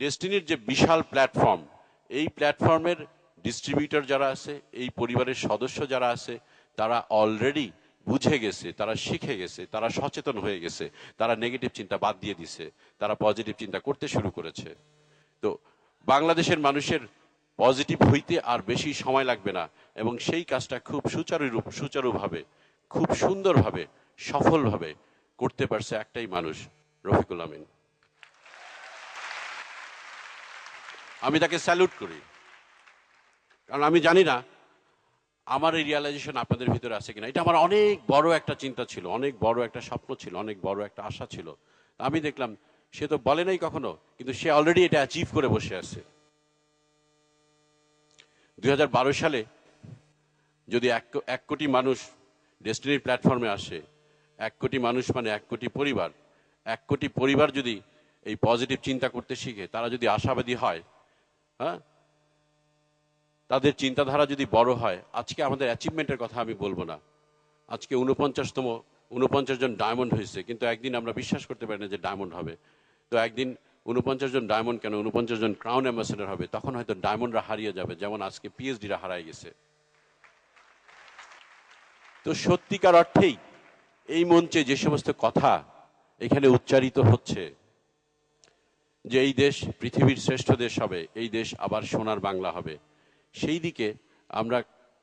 ডেস্টিনির যে বিশাল প্ল্যাটফর্ম এই প্ল্যাটফর্মের ডিস্ট্রিবিউটর যারা আছে, এই পরিবারের সদস্য যারা আছে, তারা অলরেডি বুঝে গেছে, তারা শিখে গেছে, তারা সচেতন হয়ে গেছে, তারা নেগেটিভ চিন্তা বাদ দিয়ে দিছে, তারা পজিটিভ চিন্তা করতে শুরু করেছে। তো বাংলাদেশের মানুষের পজিটিভ হইতে আর বেশি সময় লাগবে না এবং সেই কাজটা খুব সুচারু সুচারুভাবে, খুব সুন্দরভাবে, সফলভাবে করতে পারছে একটাই মানুষ, রফিকুল আমিন। আমি তাকে স্যালুট করি। কারণ আমি জানি না আমার এই রিয়ালাইজেশন আপনাদের ভিতরে আছে কিনা। এটা আমার অনেক বড় একটা চিন্তা ছিল, অনেক বড় একটা স্বপ্ন ছিল, অনেক বড় একটা আশা ছিল। আমি দেখলাম, সে তো বলে নাই কখনো, কিন্তু সে অলরেডি এটা অ্যাচিভ করে বসে আছে। দু হাজার বারো সালে যদি এক এক কোটি মানুষ ডেস্টিনির প্ল্যাটফর্মে আসে, এক কোটি মানুষ মানে এক কোটি পরিবার, এক কোটি পরিবার যদি এই পজিটিভ চিন্তা করতে শিখে, তারা যদি আশাবাদী হয় হ্যাঁ? তাদের চিন্তাধারা যদি বড় হয়, আজকে আমাদের অ্যাচিভমেন্টের কথা আমি বলব না। আজকে উনপঞ্চাশতম উনপঞ্চাশ জন ডায়মন্ড হয়েছে, কিন্তু একদিন আমরা বিশ্বাস করতে পারি না যে ডায়মন্ড হবে। তো একদিন উনপঞ্চাশ জন ডায়মন্ড কেন উনপঞ্চাশ জন ক্রাউন অ্যাম্বাসেডর হবে, তখন হয়তো ডায়মন্ডরা হারিয়ে যাবে, যেমন আজকে পিএইচডিরা হারায় গেছে। তো সত্যিকার অর্থেই এই মঞ্চে যে সমস্ত কথা এখানে উচ্চারিত হচ্ছে যে এই দেশ পৃথিবীর শ্রেষ্ঠ দেশ হবে, এই দেশ আবার সোনার বাংলা হবে। সেই দিকে আমরা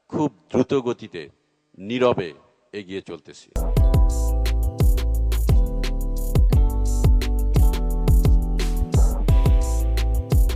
খুব দ্রুত গতিতে নীরবে এগিয়ে চলতেছি।